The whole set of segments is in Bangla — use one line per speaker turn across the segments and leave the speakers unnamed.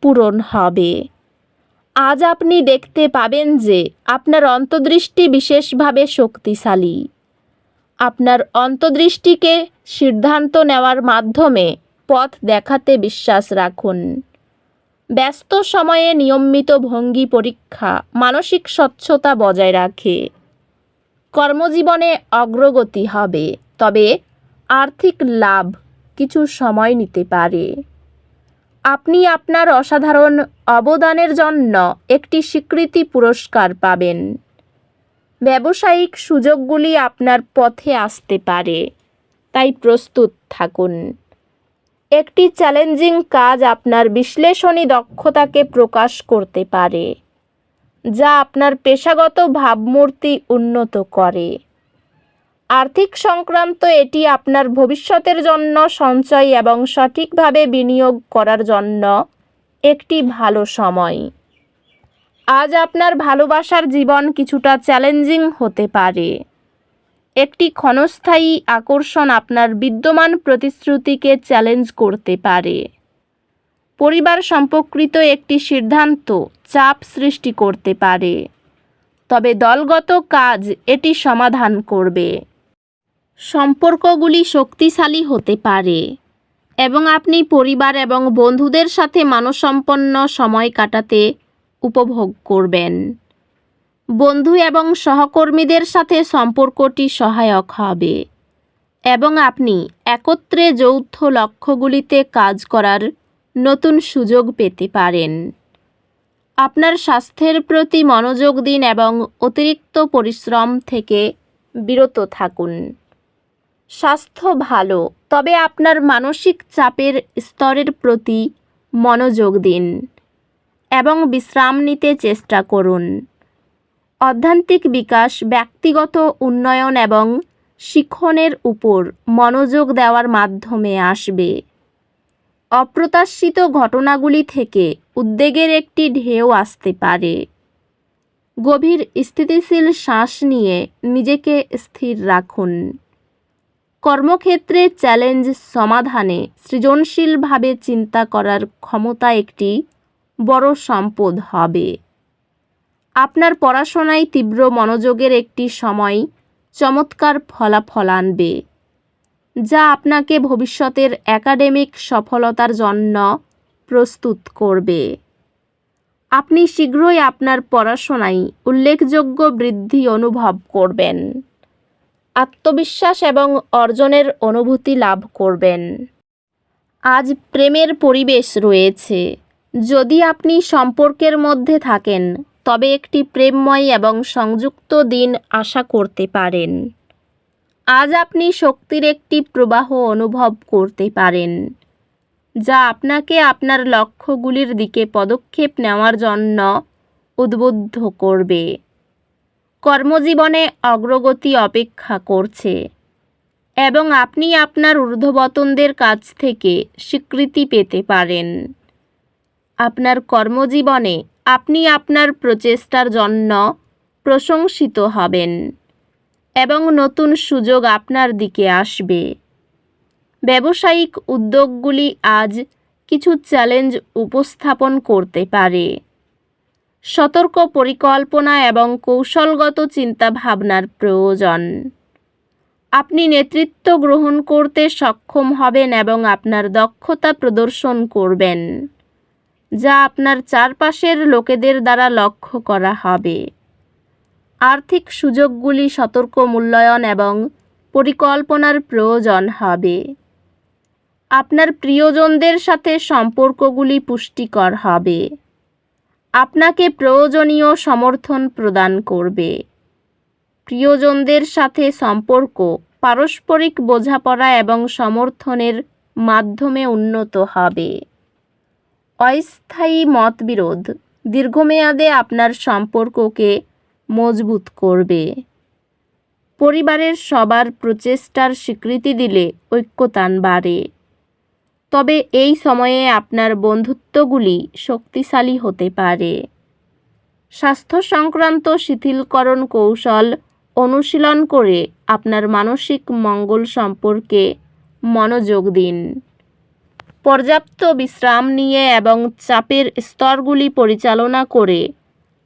পূরণ হবে। আজ আপনি দেখতে পাবেন যে আপনার অন্তর্দৃষ্টি বিশেষভাবে শক্তিশালী। আপনার অন্তর্দৃষ্টিকে সিদ্ধান্ত নেওয়ার মাধ্যমে পথ দেখাতে বিশ্বাস রাখুন। ব্যস্ত সময়ে নিয়মিত ভঙ্গি পরীক্ষা মানসিক স্বচ্ছতা বজায় রাখে। কর্মজীবনে অগ্রগতি হবে, তবে আর্থিক লাভ কিছু সময় নিতে পারে। আপনি আপনার অসাধারণ অবদানের জন্য একটি স্বীকৃতি পুরস্কার পাবেন। ব্যবসায়িক সুযোগগুলি আপনার পথে আসতে পারে। তাই প্রস্তুত থাকুন। একটি চ্যালেঞ্জিং কাজ আপনার বিশ্লেষণী দক্ষতাকে প্রকাশ করতে পারে, যা আপনার পেশাগত ভাবমূর্তি উন্নত করে। আর্থিক সংক্রান্ত এটি আপনার ভবিষ্যতের জন্য সঞ্চয় এবং সঠিকভাবে বিনিয়োগ করার জন্য একটি ভালো সময়। আজ আপনার ভালোবাসার জীবন কিছুটা চ্যালেঞ্জিং হতে পারে। একটি ক্ষণস্থায়ী আকর্ষণ আপনার বিদ্যমান প্রতিশ্রুতিকে চ্যালেঞ্জ করতে পারে। পরিবার সম্পর্কিত একটি সিদ্ধান্ত চাপ সৃষ্টি করতে পারে। তবে দলগত কাজ এটি সমাধান করবে। সম্পর্কগুলি শক্তিশালী হতে পারে এবং আপনি পরিবার এবং বন্ধুদের সাথে মানসম্পন্ন সময় কাটাতে উপভোগ করবেন। বন্ধু এবং সহকর্মীদের সাথে সম্পর্কটি সহায়ক হবে এবং আপনি একত্রে যৌথ লক্ষ্যগুলিতে কাজ করার নতুন সুযোগ পেতে পারেন। আপনার স্বাস্থ্যের প্রতি মনোযোগ দিন এবং অতিরিক্ত পরিশ্রম থেকে বিরত থাকুন। স্বাস্থ্য ভালো, তবে আপনার মানসিক চাপের স্তরের প্রতি মনোযোগ দিন এবং বিশ্রাম নিতে চেষ্টা করুন। অধ্যান্তিক বিকাশ, ব্যক্তিগত উন্নয়ন এবং শিক্ষণের উপর মনোযোগ দেওয়ার মাধ্যমে আসবে। অপ্রত্যাশিত ঘটনাগুলি থেকে উদ্বেগের একটি ঢেউ আসতে পারে। গভীর স্থিতিশীল শ্বাস নিয়ে নিজেকে স্থির রাখুন। কর্মক্ষেত্রে চ্যালেঞ্জ সমাধানে সৃজনশীলভাবে চিন্তা করার ক্ষমতা একটি বড় সম্পদ হবে। আপনার পড়াশোনায় তীব্র মনোযোগের একটি সময় চমৎকার ফলাফল আনবে, যা আপনাকে ভবিষ্যতের একাডেমিক সফলতার জন্য প্রস্তুত করবে। আপনি শীঘ্রই আপনার পড়াশোনায় উল্লেখযোগ্য বৃদ্ধি অনুভব করবেন। আত্মবিশ্বাস এবং অর্জনের অনুভূতি লাভ করবেন। আজ প্রেমের পরিবেশ রয়েছে। যদি আপনি সম্পর্কের মধ্যে থাকেন, তবে একটি প্রেমময় এবং সংযুক্ত দিন আশা করতে পারেন। আজ আপনি শক্তির একটি প্রবাহ অনুভব করতে পারেন, যা আপনাকে আপনার লক্ষ্যগুলির দিকে পদক্ষেপ নেওয়ার জন্য উদ্বুদ্ধ করবে। কর্মজীবনে অগ্রগতি অপেক্ষা করছে এবং আপনি আপনার ঊর্ধ্ববতনদের কাছ থেকে স্বীকৃতি পেতে পারেন। আপনার কর্মজীবনে আপনি আপনার প্রচেষ্টার জন্য প্রশংসিত হবেন এবং নতুন সুযোগ আপনার দিকে আসবে। ব্যবসায়িক উদ্যোগগুলি আজ কিছু চ্যালেঞ্জ উপস্থাপন করতে পারে। সতর্ক পরিকল্পনা এবং কৌশলগত চিন্তাভাবনার প্রয়োজন। আপনি নেতৃত্ব গ্রহণ করতে সক্ষম হবেন এবং আপনার দক্ষতা প্রদর্শন করবেন, যা আপনার চারপাশের লোকেদের দ্বারা লক্ষ্য করা হবে। আর্থিক সুযোগগুলি সতর্ক মূল্যায়ন এবং পরিকল্পনার প্রয়োজন হবে। আপনার প্রিয়জনদের সাথে সম্পর্কগুলি পুষ্টিকর হবে। আপনাকে প্রয়োজনীয় সমর্থন প্রদান করবে। প্রিয়জনদের সাথে সম্পর্ক, পারস্পরিক বোঝাপড়া এবং সমর্থনের মাধ্যমে উন্নত হবে। অস্থায়ী মতবিরোধ দীর্ঘমেয়াদে আপনার সম্পর্ককে মজবুত করবে। পরিবারের সবার প্রচেষ্টার স্বীকৃতি দিলে ঐক্যতান বাড়ে। তবে এই সময়ে আপনার বন্ধুত্বগুলি শক্তিশালী হতে পারে। স্বাস্থ্য সংক্রান্ত শিথিলকরণ কৌশল অনুশীলন করে আপনার মানসিক মঙ্গল সম্পর্কে মনোযোগ দিন। পর্যাপ্ত বিশ্রাম নিয়ে এবং চাপের স্তরগুলি পরিচালনা করে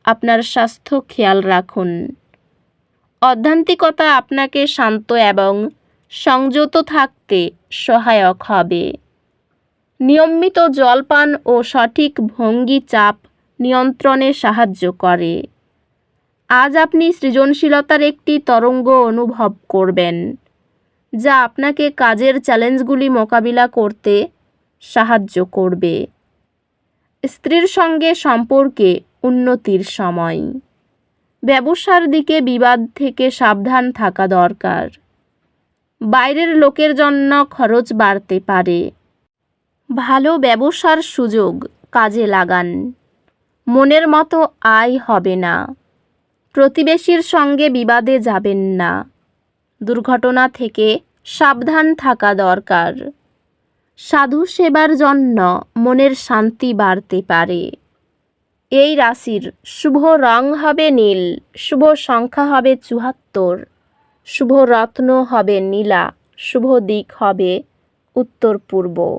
আপনার স্বাস্থ্য খেয়াল রাখুন। অধ্যান্তিকতা আপনাকে শান্ত এবং সংযত থাকতে সহায়ক হবে। নিয়মিত জলপান ও সঠিক ভঙ্গি চাপ নিয়ন্ত্রণে সাহায্য করে। আজ আপনি সৃজনশীলতার একটি তরঙ্গ অনুভব করবেন, যা আপনাকে কাজের চ্যালেঞ্জগুলি মোকাবিলা করতে সাহায্য করবে। স্ত্রীর সঙ্গে সম্পর্কে উন্নতির সময়। ব্যবসার দিকে বিবাদ থেকে সাবধান থাকা দরকার। বাইরের লোকের জন্য খরচ বাড়তে পারে। ভালো ব্যবসার সুযোগ কাজে লাগান। মনের মতো আয় হবে না। প্রতিবেশীর সঙ্গে বিবাদে যাবেন না। দুর্ঘটনা থেকে সাবধান থাকা দরকার। সাধু সেবার জন্য মনের শান্তি বাড়তে পারে। এই রাশির শুভ রং হবে নীল, শুভ সংখ্যা হবে চুহাত্তর শুভ রত্ন হবে নীলা, শুভ দিক হবে উত্তর পূর্ব